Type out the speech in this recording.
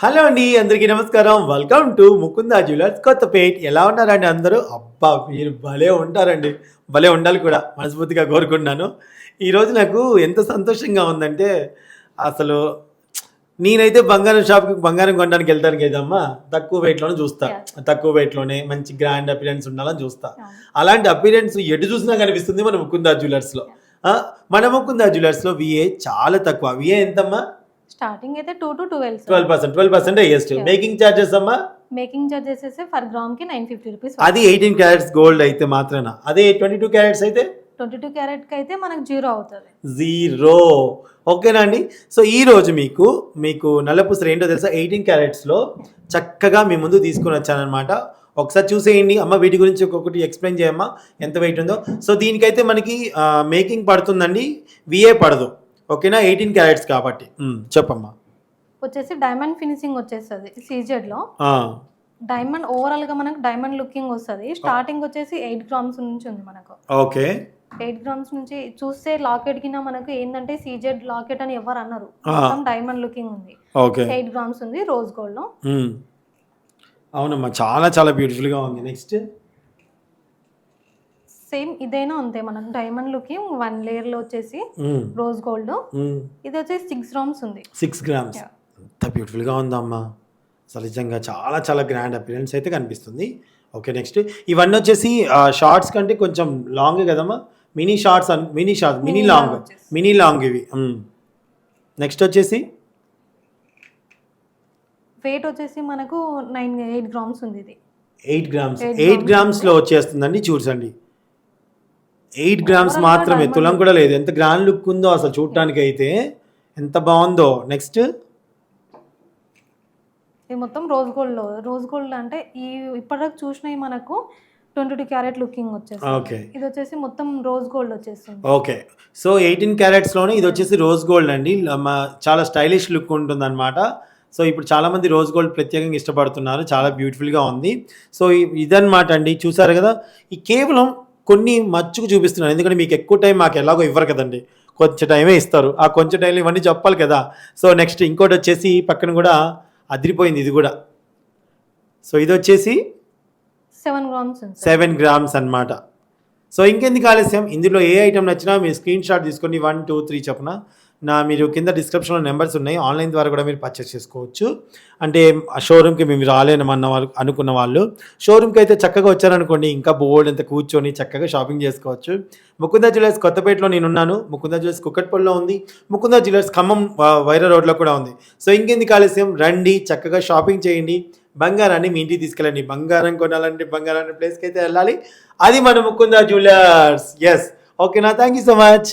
Hello అండి అందరికీ నమస్కారం. Welcome to Mukunda jewellers Kothapet. ఎలా ఉన్నారండి అందరూ? అబ్బా మీరు భలే ఉంటారండి. భలే ఉండాలి కూడా మనస్ఫూర్తిగా కోరుకుంటున్నాను. ఈరోజు నాకు ఎంత సంతోషంగా ఉందంటే అసలు నేనైతే బంగారం షాప్కి బంగారం కొనడానికి వెళ్తాను కదమ్మా. తక్కువ వెయిట్లోనే చూస్తా. తక్కువ వెయిట్లోనే మంచి గ్రాండ్ అపిరెన్స్ ఉండాలని చూస్తా. అలాంటి అపిరెన్స్ ఎటు చూసినా కనిపిస్తుంది మన ముకుందా జ్యువెలర్స్లో. మన ముకుందా జ్యువెలర్స్లో విఏ చాలా తక్కువ. విఏ ఎంతమ్మా? స్టార్టింగ్ అయితే two to twelve twelve percent twelve percent highest. Making charges అమ్మా? మేకింగ్ చార్జెస్ అయితే ఫర్ గ్రామ్కి నైన్ ఫిఫ్టీ రూపీస్ అది ఎయిటీన్ క్యారెట్స్ గోల్డ్ అయితే మాత్రాన అదే ట్వంటీ టూ క్యారెట్స్ అయితే? ట్వంటీ టూ క్యారెట్కి అయితే మనకు జీరో అవుతుంది. జీరో. ఓకేనా అండి? సో ఈ రోజు మీకు మీకు నల్లపూసలు ఏంటో తెలుసా? ఎయిటీన్ క్యారెట్స్లో చక్కగా మీ ముందు తీసుకొని వచ్చానమాట ఒకసారి చూసేయండి. అమ్మ వీటి గురించి ఒక్కొక్కటి ఎక్స్ప్లెయిన్ చేయమ్మా ఎంత వెయిట్ ఉందో. సో దీనికైతే మనకి మేకింగ్ పడుతుందండి. విఏ పడదు. ఓకేనా? ఎయిటీన్ క్యారెట్స్ కాబట్టి. చెప్పమ్మా. వచ్చేసి డైమండ్ ఫినిషింగ్ వచ్చేస్తుంది సీజెడ్లో. డైమండ్ ఓవరాల్గా మనకు డైమండ్ లుకింగ్ వస్తుంది. స్టార్టింగ్ వచ్చేసి ఎయిట్ గ్రామ్స్ నుంచి ఉంది మనకు. ఓకే. ఎయిట్ గ్రామ్స్ నుంచి చూస్తే లాకెట్ కింద మనకు ఏంటంటే సీజెడ్ లాకెట్ అని ఎవరు అన్నారు. మొత్తం డైమండ్ లుకింగ్ ఉంది. ఎయిట్ గ్రామ్స్ ఉంది రోజ్ గోల్డ్లో. అవునమ్మా చాలా చాలా బ్యూటిఫుల్గా ఉంది. నెక్స్ట్ సేమ్ ఇదైనా అంతే మనకు డైమండ్ లుకింగ్ వన్ లేయర్లో వచ్చేసి రోజ్ గోల్డ్ ఇది వచ్చేసి సిక్స్ గ్రామ్స్ ఉంది. Six grams. ఎంత బ్యూటిఫుల్గా ఉందమ్మా. అసలు నిజంగా చాలా చాలా గ్రాండ్ అపిరెన్స్ అయితే కనిపిస్తుంది. ఓకే నెక్స్ట్ ఇవన్నీ వచ్చేసి షార్ట్స్ కంటే కొంచెం లాంగ్ కదమ్మా. Mini shorts an mini short mini long. Mini long ఇవి. నెక్స్ట్ వచ్చేసి? వెయిట్ వచ్చేసి మనకు నైన్ ఎయిట్ గ్రామ్స్ ఉంది ఇది. ఎయిట్ గ్రామ్స్ ఎయిట్ గ్రామ్స్లో వచ్చేస్తుందండి చూడండి. ఎయిట్ గ్రామ్స్ మాత్రమే. తులం కూడా లేదు. ఎంత గ్రాండ్ లుక్ ఉందో అసలు చూడటానికి అయితే ఎంత బాగుందో. నెక్స్ట్ ఇది మొత్తం రోజ్ గోల్డ్లో. రోజ్ గోల్డ్ అంటే ఈ ఇప్పటివరకు చూసినవి మనకు ట్వంటీ టూ క్యారెట్ లుకింగ్ వచ్చేసి ఓకే. ఇది వచ్చేసి మొత్తం రోజ్ గోల్డ్ వచ్చేస్తుంది. ఓకే. సో ఎయిటీన్ క్యారెట్స్లోనే ఇది వచ్చేసి రోజ్ గోల్డ్ అండి. మా- చాలా స్టైలిష్ లుక్ ఉంటుందన్నమాట. సో ఇప్పుడు చాలామంది రోజ్ గోల్డ్ ప్రత్యేకంగా ఇష్టపడుతున్నారు. చాలా బ్యూటిఫుల్గా ఉంది. సో ఇ- ఇదన్నమాట అండి. చూసారు కదా? ఈ కేవలం కొన్ని మచ్చుకు చూపిస్తున్నాను. ఎందుకంటే మీకు ఎక్కువ టైం మాకు ఎలాగో ఇవ్వరు కదండి. కొంచెం టైమే ఇస్తారు. ఆ కొంచెం టైంలో ఇవన్నీ చెప్పాలి కదా. సో నెక్స్ట్ ఇంకోటి వచ్చేసి పక్కన కూడా అదిరిపోయింది ఇది కూడా. సో ఇది వచ్చేసి సెవెన్ గ్రామ్స్. సెవెన్ గ్రామ్స్ అన్నమాట. సో ఇంకెందుకు ఆలస్యం? ఇందులో ఏ ఐటమ్ నచ్చినా మీరు స్క్రీన్ షాట్ తీసుకొని వన్ టూ త్రీ చెప్పన నా మీరు కింద డిస్క్రిప్షన్లో నెంబర్స్ ఉన్నాయి. ఆన్లైన్ ద్వారా కూడా మీరు పర్చేస్ చేసుకోవచ్చు. అంటే ఆ షోరూమ్కి మేము రాలేనమన్న వాళ్ళు అనుకున్న వాళ్ళు. షోరూమ్కి అయితే చక్కగా వచ్చారనుకోండి ఇంకా బోర్డు అంత కూర్చొని చక్కగా షాపింగ్ చేసుకోవచ్చు. ముకుంద జ్యువెలర్స్ కొత్తపేటలో నేను ఉన్నాను ముకుంద జ్యువెలర్స్ కుక్కట్పల్లిలో ఉంది. ముకుంద జ్యువెలర్స్ ఖమ్మం ఆ, వైరా రోడ్లో కూడా ఉంది. సో ఇంకెందుకు ఆలస్యం? రండి చక్కగా షాపింగ్ చేయండి. బంగారాన్ని మీ ఇంటికి తీసుకెళ్ళండి. బంగారం కొనాలంటే బంగారం ప్లేస్కి అయితే వెళ్ళాలి. అది మన ముక్కుందా జ్యువెలర్స్. ఎస్ ఓకేనా థ్యాంక్ యూ సో మచ్